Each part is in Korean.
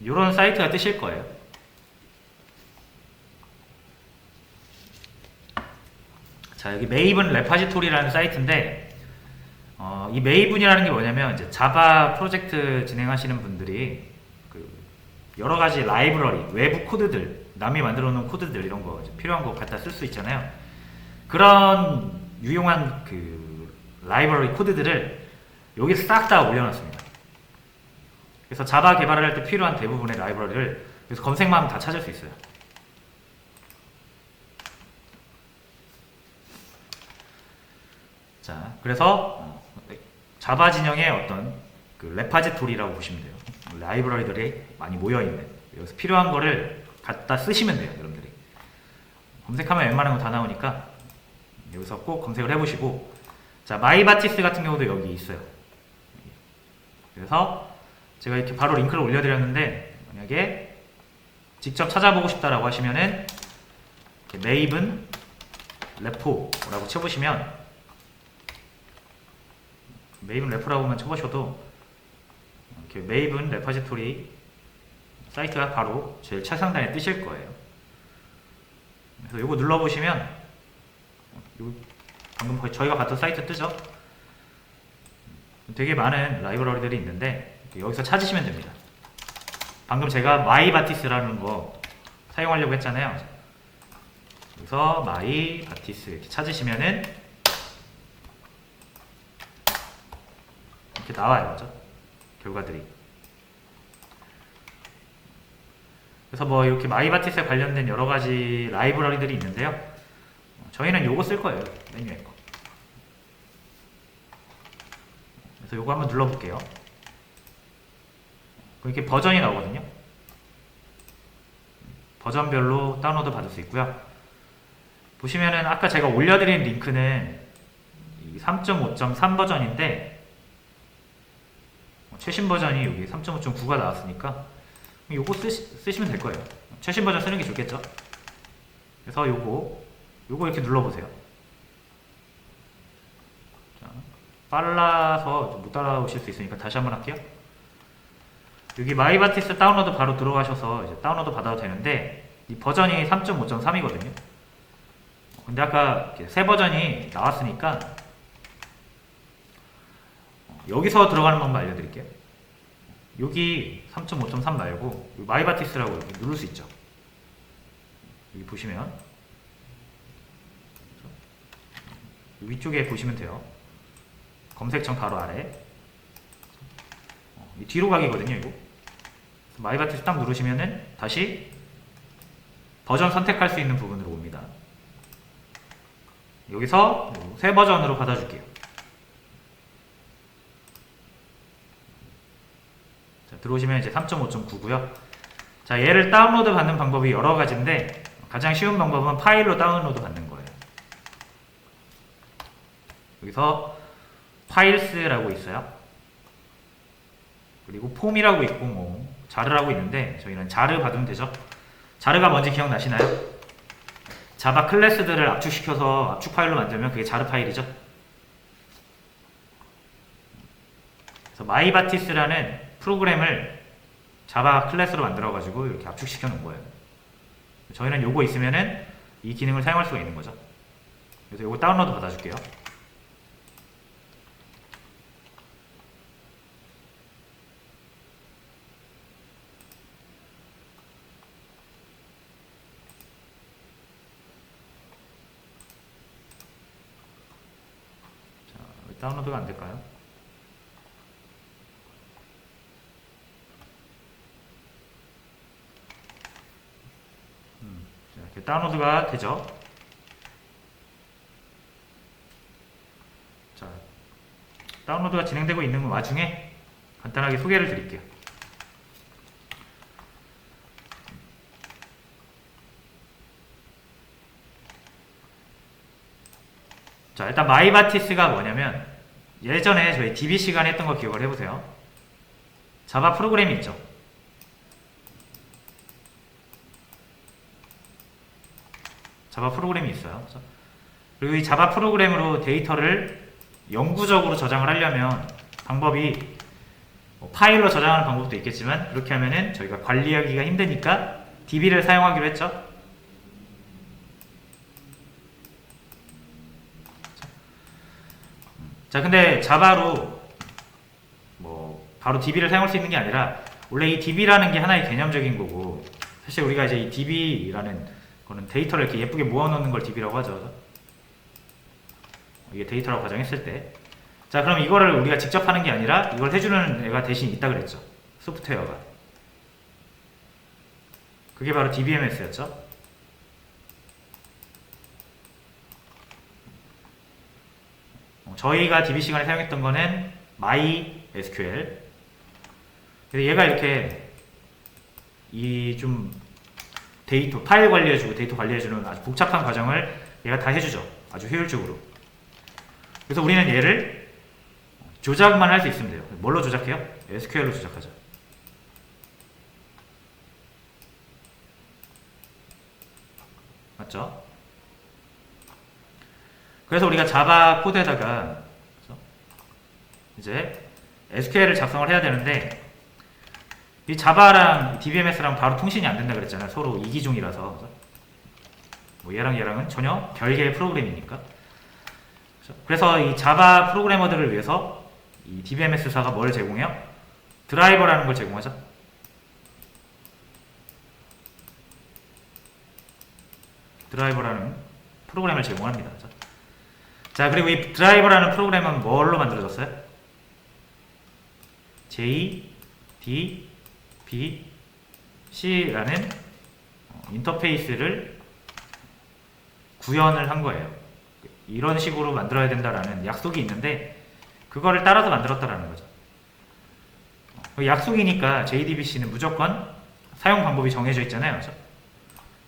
이런 사이트가 뜨실 거예요. 자 여기 메이븐 레파지토리라는 사이트인데 어, 이 메이븐이라는 게 뭐냐면 이제 자바 프로젝트 진행하시는 분들이 그 여러 가지 라이브러리 외부 코드들 남이 만들어 놓은 코드들 이런 거 필요한 거 갖다 쓸 수 있잖아요. 그런 유용한 그 라이브러리 코드들을 여기 싹 다 올려놨습니다. 그래서 자바 개발을 할 때 필요한 대부분의 라이브러리를 그래서 검색만 하면 다 찾을 수 있어요. 자, 그래서 어, 자바 진영의 어떤 그 레파지토리라고 보시면 돼요. 라이브러리들이 많이 모여 있는 여기서 필요한 거를 갖다 쓰시면 돼요, 여러분들이. 검색하면 웬만한 거 다 나오니까 여기서 꼭 검색을 해보시고 자 마이바티스 같은 경우도 여기 있어요. 그래서 제가 이렇게 바로 링크를 올려드렸는데 만약에 직접 찾아보고 싶다라고 하시면은 메이븐 레포라고 쳐보시면 메이븐 레포라고만 쳐보셔도 이렇게 메이븐 레파지토리 사이트가 바로 제일 차상단에 뜨실 거예요. 그래서 이거 눌러보시면 요 방금 저희가 봤던 사이트 뜨죠? 되게 많은 라이브러리들이 있는데 여기서 찾으시면 됩니다. 방금 제가 마이바티스라는 거 사용하려고 했잖아요. 그래서 마이바티스 이렇게 찾으시면은 이렇게 나와요, 그죠? 결과들이. 그래서 뭐 이렇게 마이바티스에 관련된 여러 가지 라이브러리들이 있는데요. 어, 저희는 요거 쓸 거예요. 맨 위에 거. 그래서 요거 한번 눌러볼게요. 이렇게 버전이 나오거든요. 버전별로 다운로드 받을 수 있고요. 보시면은 아까 제가 올려드린 링크는 3.5.3 버전인데 어, 최신 버전이 여기 3.5.9가 나왔으니까 요거 쓰시, 쓰시 면 될 거예요. 최신 버전 쓰는 게 좋겠죠? 그래서 요거 요거 이렇게 눌러보세요. 자, 빨라서 좀못 따라오실 수 있으니까 다시 한번 할게요. 여기 마이바티스 다운로드 바로 들어가셔서 이제 다운로드 받아도 되는데 이 버전이 3.5.3이거든요. 근데 아까 새 버전이 나왔으니까 어, 여기서 들어가는 방법 알려드릴게요. 여기 3.5.3 말고 여기 마이바티스라고 이렇게 누를 수 있죠. 여기 보시면 위쪽에 보시면 돼요. 검색창 바로 아래. 어, 이 뒤로 가기거든요, 이거. 마이 바티스 딱 누르시면은 다시 버전 선택할 수 있는 부분으로 옵니다. 여기서 새 버전으로 받아줄게요. 자, 들어오시면 이제 3.5.9고요. 자, 얘를 다운로드 받는 방법이 여러 가지인데 가장 쉬운 방법은 파일로 다운로드 받는 거예요. 여기서 파일스라고 있어요. 그리고 폼이라고 있고 뭐 자르라고 있는데 저희는 자르 받으면 되죠. 자르가 뭔지 기억나시나요? 자바 클래스들을 압축시켜서 압축 파일로 만들면 그게 자르 파일이죠. 그래서 마이바티스라는 프로그램을 자바 클래스로 만들어 가지고 이렇게 압축시켜 놓은 거예요. 저희는 요거 있으면은 이 기능을 사용할 수가 있는 거죠. 그래서 요거 다운로드 받아줄게요. 자, 왜 다운로드가 안 될까요? 음, 자, 이렇게 다운로드가 되죠. 자, 다운로드가 진행되고 있는 와중에 간단하게 소개를 드릴게요. 자, 일단 마이바티스가 뭐냐면 예전에 저희 DB 시간에 했던 거 기억을 해보세요. 자바 프로그램이 있죠. 자바 프로그램이 있어요. 그리고 이 자바 프로그램으로 데이터를 영구적으로 저장을 하려면 방법이 뭐 파일로 저장하는 방법도 있겠지만 이렇게 하면은 저희가 관리하기가 힘드니까 DB를 사용하기로 했죠. 자, 근데 자바로 뭐 바로 DB를 사용할 수 있는 게 아니라 원래 이 DB라는 게 하나의 개념적인 거고 사실 우리가 이제 이 DB라는 거는 데이터를 이렇게 예쁘게 모아놓는 걸 DB라고 하죠. 이게 데이터라고 가정했을 때. 자, 그럼 이거를 우리가 직접 하는 게 아니라 이걸 해주는 애가 대신 있다 그랬죠. 소프트웨어가. 그게 바로 DBMS였죠. 어, 저희가 DB 시간에 사용했던 거는 MySQL. 얘가 이렇게 이 좀 데이터 파일 관리해주고 데이터 관리해주는 아주 복잡한 과정을 얘가 다 해주죠. 아주 효율적으로. 그래서 우리는 얘를 조작만 할 수 있으면 돼요. 뭘로 조작해요? SQL로 조작하죠. 맞죠? 그래서 우리가 자바 코드에다가 이제 SQL을 작성을 해야 되는데 이 자바랑 DBMS랑 바로 통신이 안 된다 그랬잖아요. 서로 이기종이라서. 뭐 얘랑 얘랑은 전혀 별개의 프로그램이니까. 그래서- 이 자바 프로그래머들을 위해서 이 DBMS사가 뭘 제공해요? 드라이버라는 걸 제공하죠. 드라이버라는 프로그램을 제공합니다. 자, 그리고 이 드라이버라는 프로그램은 뭘로 만들어졌어요? J, D, B, C라는 어, 인터페이스를 구현을 한 거예요. 이런 식으로 만들어야 된다라는 약속이 있는데 그거를 따라서 만들었다라는 거죠. 어, 약속이니까 JDBC는 무조건 사용 방법이 정해져 있잖아요. 그죠?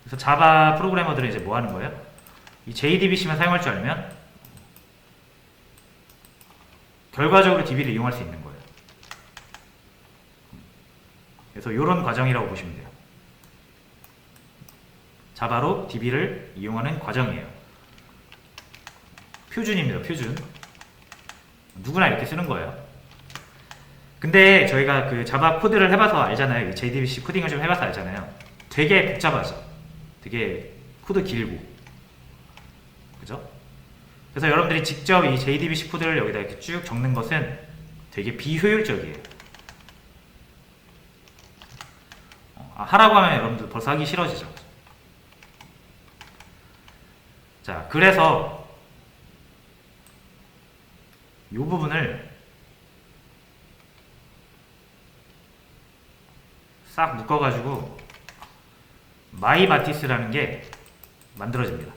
그래서 자바 프로그래머들은 이제 뭐 하는 거예요? 이 JDBC만 사용할 줄 알면 결과적으로 DB를 이용할 수 있는 거예요. 그래서 이런 과정이라고 보시면 돼요. 자바로 DB를 이용하는 과정이에요. 표준입니다. 표준. 누구나 이렇게 쓰는 거예요. 근데 저희가 그 자바 코드를 해봐서 알잖아요. 이 JDBC 코딩을 좀 해봐서 알잖아요. 되게 복잡하죠. 되게 코드 길고. 그죠? 그래서 여러분들이 직접 이 JDBC 코드를 여기다 이렇게 쭉 적는 것은 되게 비효율적이에요. 어, 아, 하라고 하면 여러분들 벌써 하기 싫어지죠. 자, 그래서 이 부분을 싹 묶어가지고 마이마티스라는 게 만들어집니다.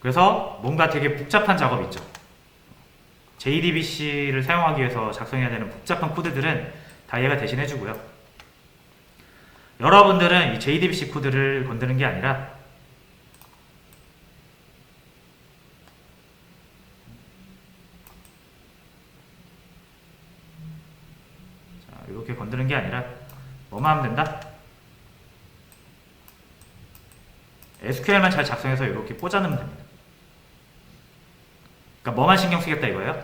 그래서 뭔가 되게 복잡한 작업 있죠. JDBC를 사용하기 위해서 작성해야 되는 복잡한 코드들은 다 얘가 대신 해 주고요. 여러분들은 이 JDBC 코드를 건드는 게 아니라 자, 이렇게 건드는 게 아니라 뭐만 하면 된다? SQL만 잘 작성해서 이렇게 꽂아넣으면 됩니다. 그러니까 뭐만 신경 쓰겠다 이거예요?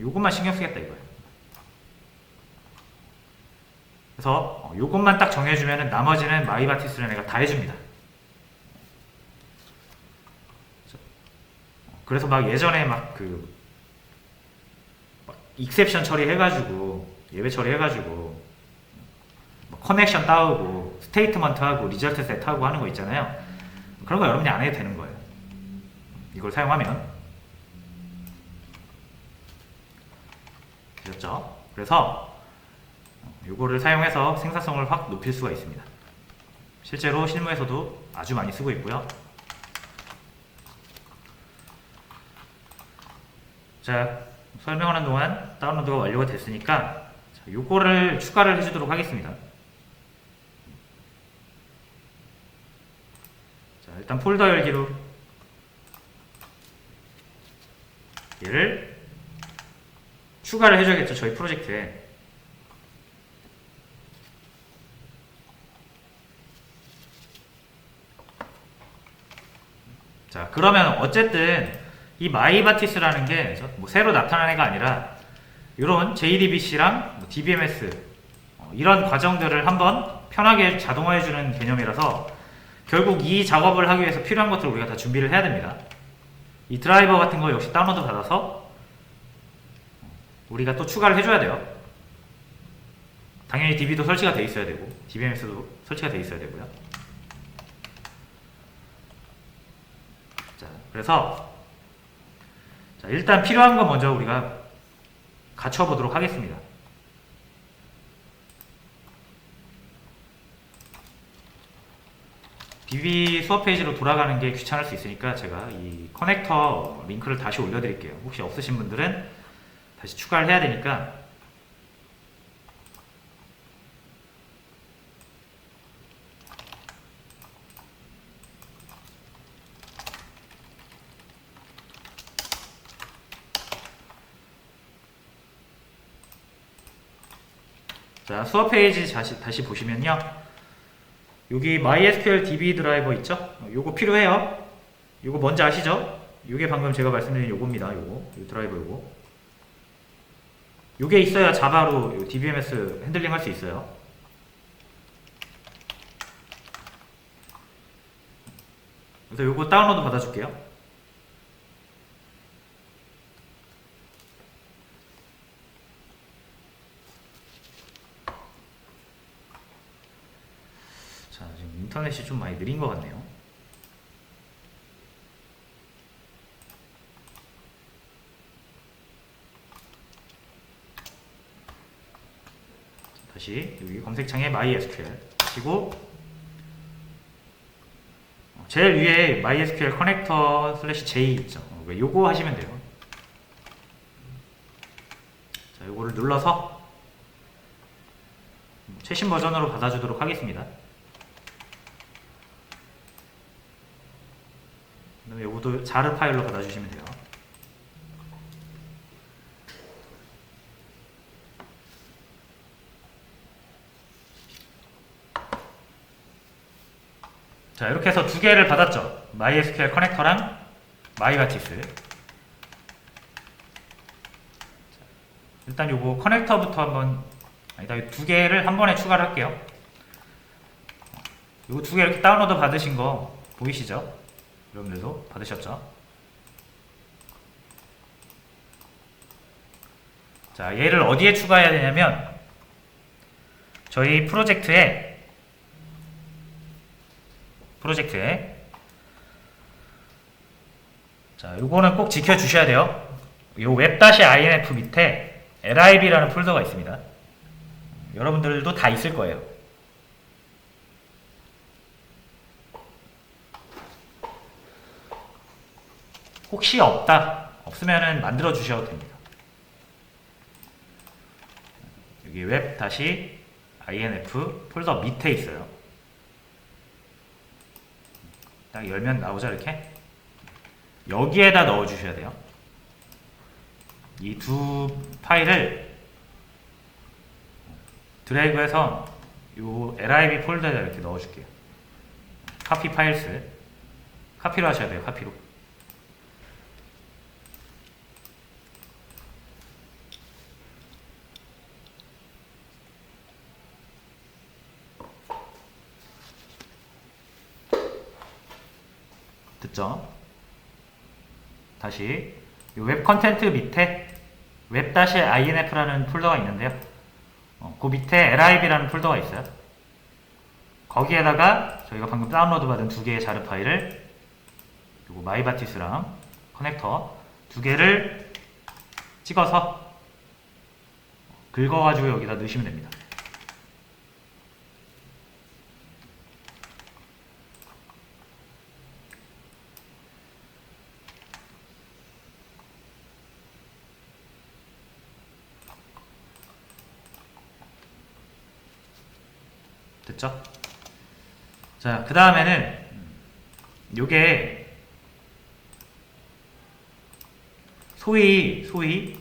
요것만 신경 쓰겠다 이거예요. 그래서 어, 요것만 딱 정해주면 나머지는 마이바티스를 내가 다 해줍니다. 그래서 막 예전에 막그 익셉션 처리해가지고 예외 처리해가지고 뭐 커넥션 따오고 스테이트먼트 하고 리저트 셋 하고 하는 거 있잖아요. 그런 거 여러분이 안 해도 되는 거예요. 이걸 사용하면 되셨죠? 그래서 이거를 사용해서 생산성을 확 높일 수가 있습니다. 실제로 실무에서도 아주 많이 쓰고 있고요. 자, 설명하는 동안 다운로드가 완료가 됐으니까 자, 요거를 추가를 해주도록 하겠습니다. 자, 일단 폴더 열기로 얘를 추가를 해줘야겠죠. 저희 프로젝트에. 자, 그러면 어쨌든 이 마이바티스라는 게 뭐 새로 나타난 애가 아니라 이런 JDBC랑 뭐 DBMS 어, 이런 과정들을 한번 편하게 자동화해주는 개념이라서 결국 이 작업을 하기 위해서 필요한 것들을 우리가 다 준비를 해야 됩니다. 이 드라이버 같은 거 역시 다운로드 받아서 우리가 또 추가를 해줘야 돼요. 당연히 DB도 설치가 돼 있어야 되고 DBMS도 설치가 돼 있어야 되고요. 자, 그래서 자, 일단 필요한 거 먼저 우리가 갖춰보도록 하겠습니다. DB 수업 페이지로 돌아가는 게 귀찮을 수 있으니까 제가 이 커넥터 링크를 다시 올려드릴게요. 혹시 없으신 분들은 다시 추가를 해야 되니까 자 수업 페이지 다시, 다시 보시면요. 여기 MySQL DB 드라이버 있죠? 어, 요거 필요해요. 요거 뭔지 아시죠? 요게 방금 제가 말씀드린 요겁니다. 요거 요 드라이버 요거. 요게 있어야 자바로 요 DBMS 핸들링 할 수 있어요. 그래서 요거 다운로드 받아줄게요. 자, 지금 인터넷이 좀 많이 느린 것 같네요. 다시 여기 검색창에 MySQL 치고 어, 제일 위에 MySQL 커넥터 슬래시 J 있죠. 어, 왜 요거 하시면 돼요. 자, 요거를 눌러서 최신 버전으로 받아주도록 하겠습니다. 그다음에 요것도 자르 파일로 받아주시면 돼요. 자 이렇게 해서 두 개를 받았죠. MySQL 커넥터랑 마이바티스. 일단 요거 커넥터부터 한번 아니다 이두 개를 한 번에 추가를 할게요. 요거 두 개 이렇게 다운로드 받으신 거 보이시죠? 여러분들도 받으셨죠? 자, 얘를 어디에 추가해야 되냐면 저희 프로젝트에 프로젝트에 자, 요거는 꼭 지켜 주셔야 돼요. 요 web-inf 밑에 lib라는 폴더가 있습니다. 여러분들도 다 있을 거예요. 혹시 없다 없으면은 만들어 주셔도 됩니다. 여기 웹 다시 inf 폴더 밑에 있어요. 딱 열면 나오죠 이렇게. 여기에다 넣어 주셔야 돼요. 이 두 파일을 드래그해서 요 lib 폴더에 이렇게 넣어 줄게요. 카피 파일스 카피로 하셔야 돼요. 카피로. 됐죠? 다시 이웹 컨텐트 밑에 web-inf라는 폴더가 있는데요. 어, 그 밑에 lib라는 폴더가 있어요. 거기에다가 저희가 방금 다운로드 받은 두 개의 자르 파일을 그리고 마이바티스랑 커넥터 두 개를 찍어서 긁어가지고 여기다 넣으시면 됩니다. 자, 그 다음에는 요게 소위 소위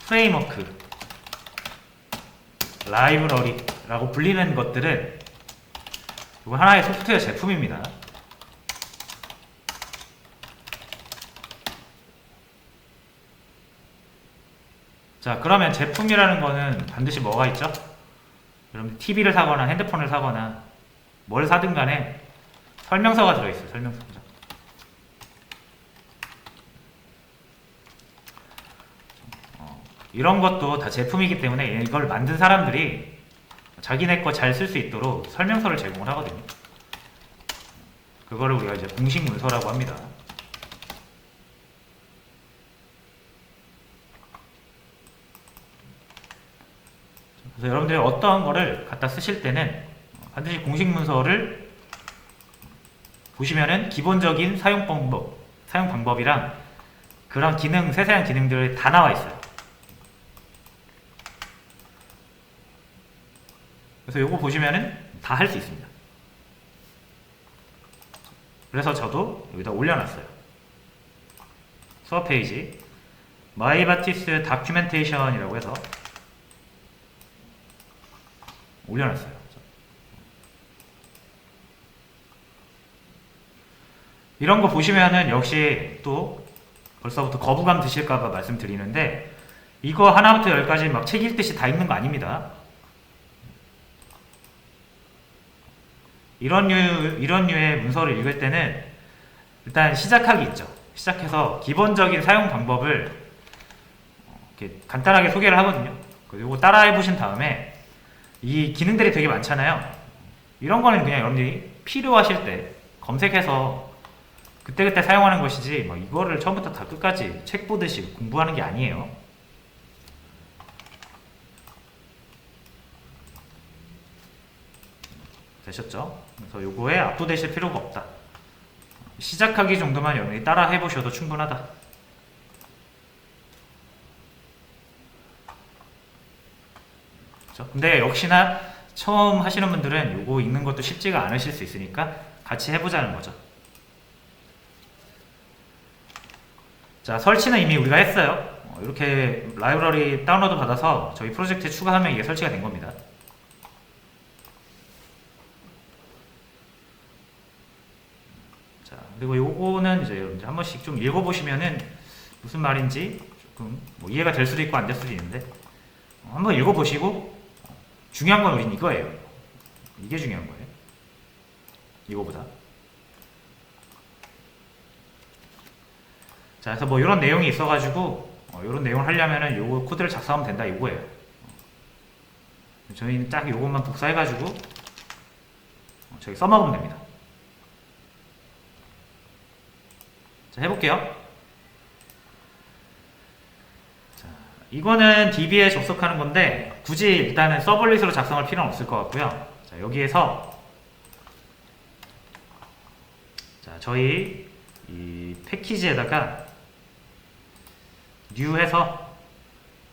프레임워크 라이브러리라고 불리는 것들은 요거 하나의 소프트웨어 제품입니다. 자 그러면 제품이라는 거는 반드시 뭐가 있죠? 여러분 TV를 사거나 핸드폰을 사거나 뭘 사든 간에 설명서가 들어있어요. 설명서. 어, 이런 것도 다 제품이기 때문에 이걸 만든 사람들이 자기네 거 잘 쓸 수 있도록 설명서를 제공을 하거든요. 그거를 우리가 이제 공식 문서라고 합니다. 그래서 여러분들이 어떠한 거를 갖다 쓰실 때는 반드시 공식 문서를 보시면은 기본적인 사용 방법, 사용 방법이랑 그런 기능, 세세한 기능들이 다 나와 있어요. 그래서 요거 보시면은 다 할 수 있습니다. 그래서 저도 여기다 올려놨어요. 수업 페이지 마이바티스 다큐멘테이션이라고 해서 올려놨어요. 이런 거 보시면은 역시 또 벌써부터 거부감 드실까봐 말씀드리는데 이거 하나부터 열까지 막 책 읽듯이 다 읽는 거 아닙니다. 이런 류 이런 류의 문서를 읽을 때는 일단 시작하기 있죠. 시작해서 기본적인 사용 방법을 이렇게 간단하게 소개를 하거든요. 그리고 따라해 보신 다음에 이 기능들이 되게 많잖아요. 이런 거는 그냥 여러분들이 필요하실 때 검색해서 그때그때 사용하는 것이지 뭐 이거를 처음부터 다 끝까지 책 보듯이 공부하는 게 아니에요. 되셨죠? 그래서 요거에 압도되실 필요가 없다. 시작하기 정도만 여러분이 따라 해보셔도 충분하다. 그렇죠? 근데 역시나 처음 하시는 분들은 요거 읽는 것도 쉽지가 않으실 수 있으니까 같이 해보자는 거죠. 자, 설치는 이미 우리가 했어요. 어, 이렇게 라이브러리 다운로드 받아서 저희 프로젝트에 추가하면 이게 설치가 된 겁니다. 자, 그리고 요거는 이제 여러분들 한 번씩 좀 읽어보시면은 무슨 말인지 조금 뭐 이해가 될 수도 있고 안 될 수도 있는데 어, 한번 읽어보시고 중요한 건 우린 이거예요. 이게 중요한 거예요. 이거보다. 자, 그래서 뭐 이런 내용이 있어가지고 어, 이런 내용을 하려면은 요거 코드를 작성하면 된다 이거예요. 저희는 딱 요것만 복사해가지고 어, 저기 써먹으면 됩니다. 자, 해볼게요. 자, 이거는 DB에 접속하는 건데 굳이 일단은 서블릿으로 작성할 필요는 없을 것 같고요. 자, 여기에서 자, 저희 이 패키지에다가 new 해서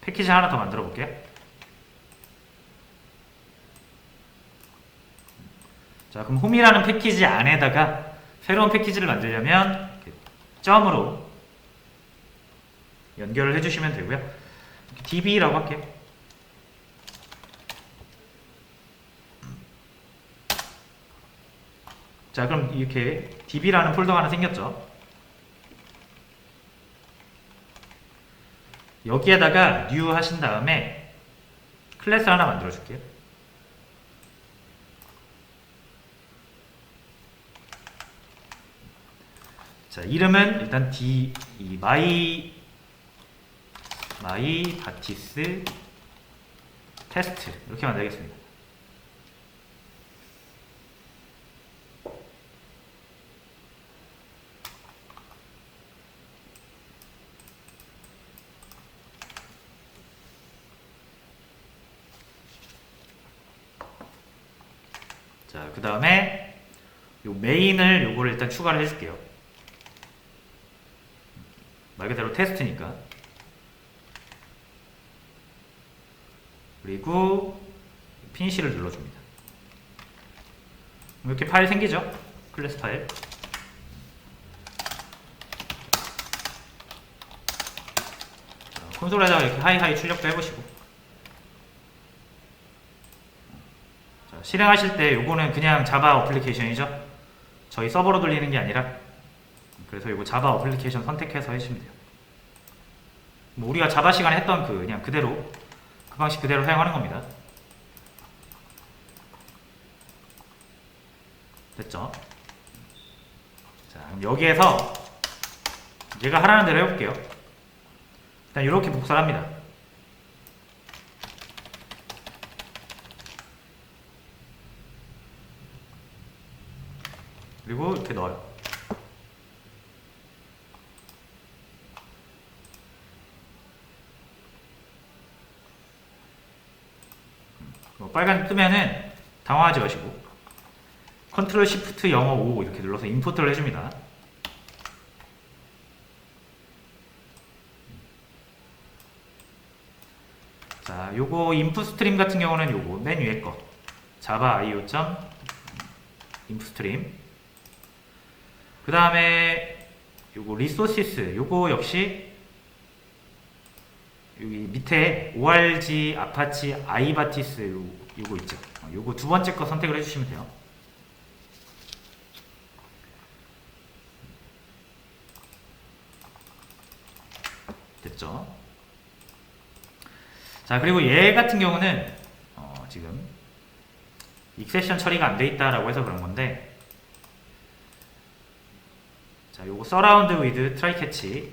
패키지 하나 더 만들어 볼게요. 자, 그럼 홈이라는 패키지 안에다가 새로운 패키지를 만들려면 점으로 연결을 해주시면 되고요. db라고 할게요. 자, 그럼 이렇게 db라는 폴더가 하나 생겼죠. 여기에다가 new 하신 다음에 클래스 하나 만들어 줄게요. 자, 이름은 일단 d 이 my my 바티스 테스트 이렇게 만들겠습니다. 자, 그 다음에 요 메인을 요거를 일단 추가를 해줄게요. 말 그대로 테스트니까. 그리고 피니시를 눌러줍니다. 이렇게 파일 생기죠? 클래스 파일. 자, 콘솔에다가 이렇게 하이하이 출력도 해보시고. 실행하실 때 요거는 그냥 자바 어플리케이션이죠. 저희 서버로 돌리는 게 아니라 그래서 이거 자바 어플리케이션 선택해서 해주시면 돼요. 뭐 우리가 자바 시간에 했던 그 그냥 그대로 그 방식 그대로 사용하는 겁니다. 됐죠? 자, 그럼 여기에서 얘가 하라는 대로 해볼게요. 일단 이렇게 복사를 합니다. 그리고 이렇게 넣어요. 뭐 빨간 뜨면은 당황하지 마시고 컨트롤 시프트 영어 5 이렇게 눌러서 임포트를 해줍니다. 자, 요거 인풋 스트림 같은 경우는 요거 맨 위에 거 자바 io 점 인풋 스트림 그 다음에 요거 리소시스 요거 역시 여기 밑에 org 아파치 아이바티스 요, 요거 있죠. 어, 요거 두 번째 거 선택을 해주시면 돼요. 됐죠? 자 그리고 얘 같은 경우는 어, 지금 익세션 처리가 안 돼 있다라고 해서 그런 건데 자 요거 서라운드 위드 트라이 캐치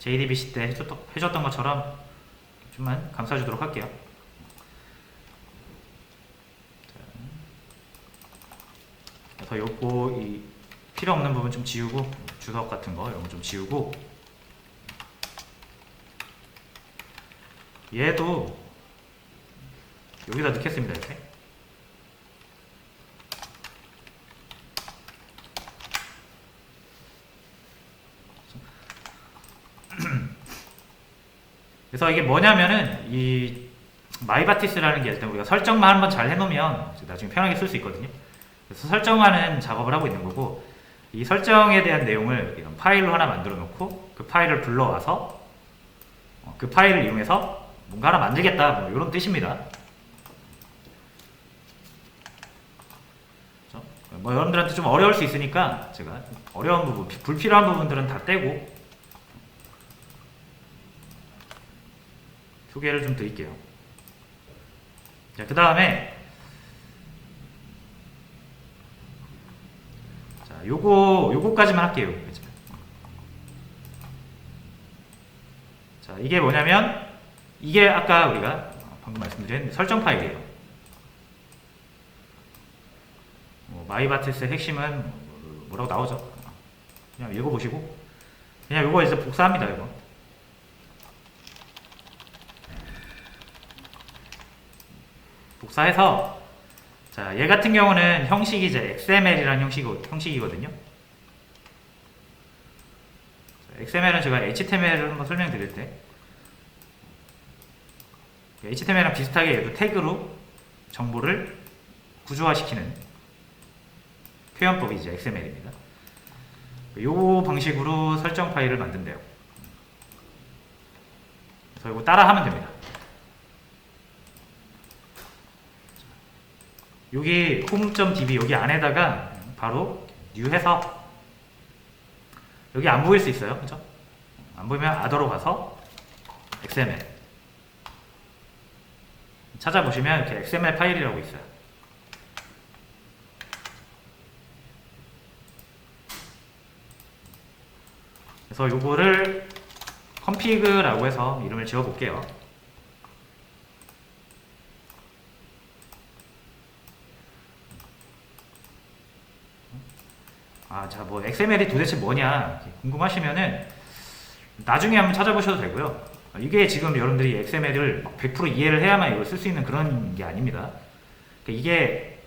JDBC 때 해줬던, 해줬던 것처럼 좀만 감싸주도록 할게요. 자, 그래서 요거 이 필요 없는 부분 좀 지우고 주석 같은 거 이런 거 좀 지우고 얘도 여기다 넣겠습니다 이렇게 그래서 이게 뭐냐면은 이 마이바티스라는 게 일단 우리가 설정만 한번 잘 해놓으면 나중에 편하게 쓸 수 있거든요. 그래서 설정하는 작업을 하고 있는 거고 이 설정에 대한 내용을 이런 파일로 하나 만들어 놓고 그 파일을 불러와서 어, 그 파일을 이용해서 뭔가 하나 만들겠다 뭐 이런 뜻입니다. 그렇죠? 뭐 여러분들한테 좀 어려울 수 있으니까 제가 어려운 부분, 불필요한 부분들은 다 떼고 소개를 좀 드릴게요. 자, 그 다음에 자, 요거 요거까지만 할게요. 자, 이게 뭐냐면 이게 아까 우리가 방금 말씀드린 설정 파일이에요. 뭐 마이바티스의 핵심은 뭐- 뭐라고 나오죠? 그냥 읽어보시고 그냥 요거 이제 복사합니다. 이거. 복사해서 자, 얘 같은 경우는 형식이 이제 XML이라는 형식, 형식이거든요. 자, XML은 제가 HTML을 한번 설명드릴 때 HTML이랑 비슷하게 얘도 태그로 정보를 구조화시키는 표현법이 이제 XML입니다. 이 방식으로 설정 파일을 만든대요. 그래서 이거 따라 하면 됩니다. 여기 home.db 여기 안에다가 바로 new 해서 여기 안 보일 수 있어요. 그죠? 안 보이면 아더로 가서 XML 찾아보시면 이렇게 XML 파일이라고 있어요. 그래서 요거를 config라고 해서 이름을 지어 볼게요. 아, 자, 뭐 XML이 도대체 뭐냐 궁금하시면은 나중에 한번 찾아보셔도 되고요. 이게 지금 여러분들이 XML을 100% 이해를 해야만 이걸 쓸 수 있는 그런 게 아닙니다. 그러니까 이게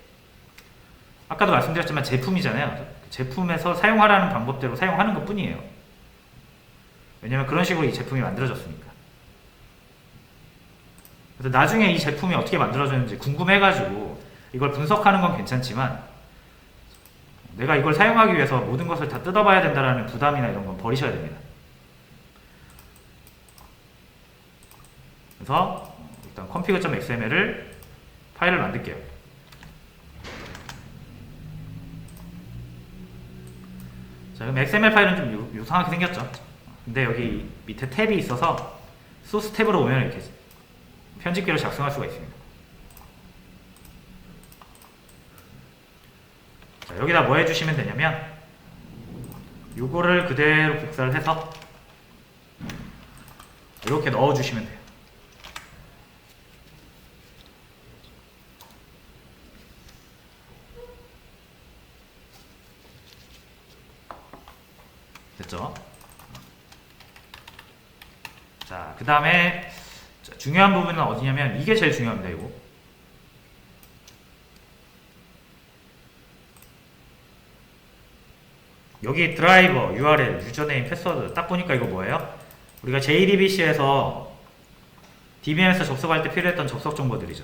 아까도 말씀드렸지만 제품이잖아요. 제품에서 사용하라는 방법대로 사용하는 것 뿐이에요. 왜냐면 그런 식으로 이 제품이 만들어졌으니까. 그래서 나중에 이 제품이 어떻게 만들어졌는지 궁금해가지고 이걸 분석하는 건 괜찮지만 내가 이걸 사용하기 위해서 모든 것을 다 뜯어봐야 된다는 부담이나 이런 건 버리셔야 됩니다. 그래서 일단 config.xml을 파일을 만들게요. 자, 그럼 XML 파일은 좀 유- 유상하게 생겼죠. 근데 여기 밑에 탭이 있어서 소스 탭으로 오면 이렇게 편집기로 작성할 수가 있습니다. 자, 여기다 뭐 해주시면 되냐면 요거를 그대로 복사를 해서 이렇게 넣어주시면 돼요. 됐죠? 자, 그 다음에 중요한 부분은 어디냐면 이게 제일 중요합니다. 이거 여기 드라이버, URL, 유저네임, 패스워드 딱 보니까 이거 뭐예요? 우리가 JDBC에서 DBM에서 접속할 때 필요했던 접속 정보들이죠.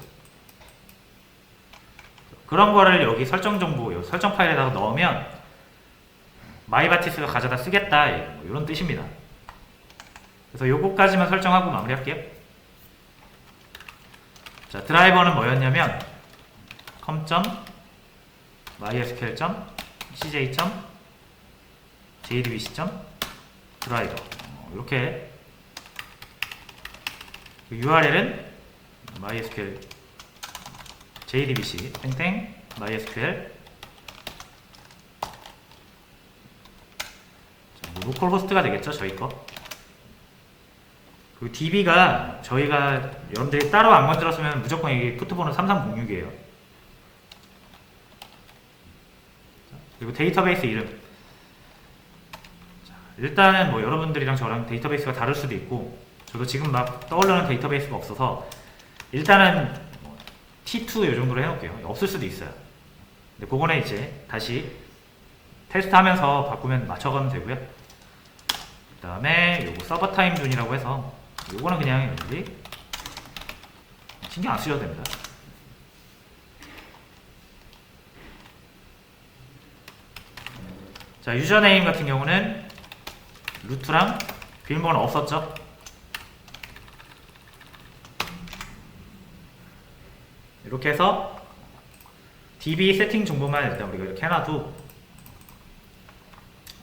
그런 거를 여기 설정 정보, 요 설정 파일에다가 넣으면 마이바티스가 가져다 쓰겠다 뭐 이런 뜻입니다. 그래서 요거까지만 설정하고 마무리할게요. 자 드라이버는 뭐였냐면 com.mysql.cj.jdbc.드라이버 어, 이렇게 그 URL은 mysql jdbc 땡땡 mysql 뭐 로컬 호스트가 되겠죠 저희 거. 그 DB가 저희가 여러분들이 따로 안 만들었으면 무조건 이게 푸트번호 3306이에요. 그리고 데이터베이스 이름. 자, 일단은 뭐 여러분들이랑 저랑 데이터베이스가 다를 수도 있고 저도 지금 막 떠오르는 데이터베이스가 없어서 일단은 뭐 T2 이 정도로 해놓을게요. 없을 수도 있어요. 근데 그거는 이제 다시 테스트하면서 바꾸면 맞춰가면 되고요. 그 다음에 요거 서버 타임 존이라고 해서 요거는 그냥 여기 신경 안 쓰셔도 됩니다. 자 유저네임 같은 경우는 루트랑 비밀번호 없었죠? 이렇게 해서 DB 세팅 정보만 일단 우리가 이렇게 해놔도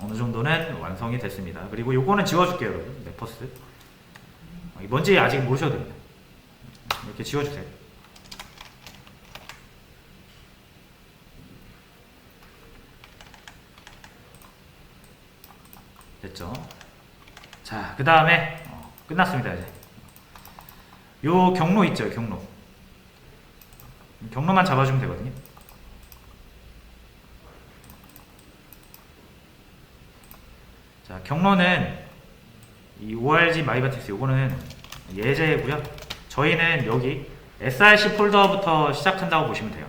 어느 정도는 완성이 됐습니다. 그리고 요거는 지워줄게요, 여러분. 네퍼스. 어, 이 뭔지 아직 모르셔도 됩니다. 이렇게 지워주세요. 됐죠? 자, 그 다음에 어, 끝났습니다, 이제. 요 경로 있죠, 경로. 경로만 잡아주면 되거든요. 자, 경로는 이 ORG 마이바티스 요거는 예제고요. 저희는 여기 SRC 폴더부터 시작한다고 보시면 돼요.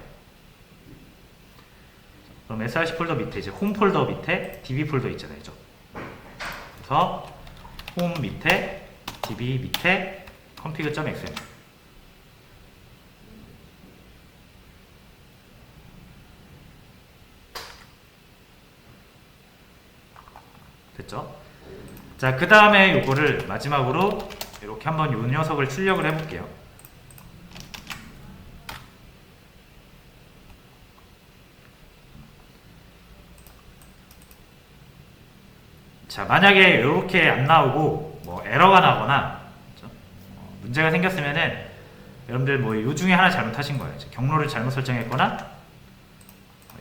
그럼 SRC 폴더 밑에 이제 홈 폴더 밑에 DB 폴더 있잖아요. 그죠? 그래서 홈 밑에 DB 밑에 config.xml 됐죠? 자, 그 다음에 요거를 마지막으로 이렇게 한번 요 녀석을 출력을 해볼게요. 자, 만약에 이렇게 안 나오고 뭐 에러가 나거나 그렇죠? 어, 문제가 생겼으면은 여러분들 뭐요 중에 하나 잘못하신 거예요. 경로를 잘못 설정했거나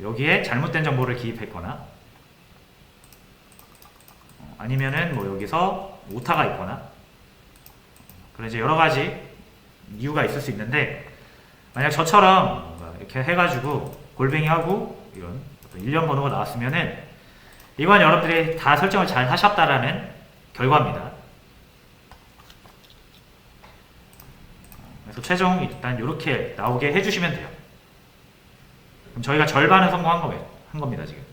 여기에 잘못된 정보를 기입했거나 아니면은 뭐 여기서 오타가 있거나 그런 이제 여러 가지 이유가 있을 수 있는데 만약 저처럼 이렇게 해가지고 골뱅이 하고 이런 일련 번호가 나왔으면은 이건 여러분들이 다 설정을 잘 하셨다라는 결과입니다. 그래서 최종 일단 이렇게 나오게 해주시면 돼요. 그럼 저희가 절반은 성공한 겁니다 지금.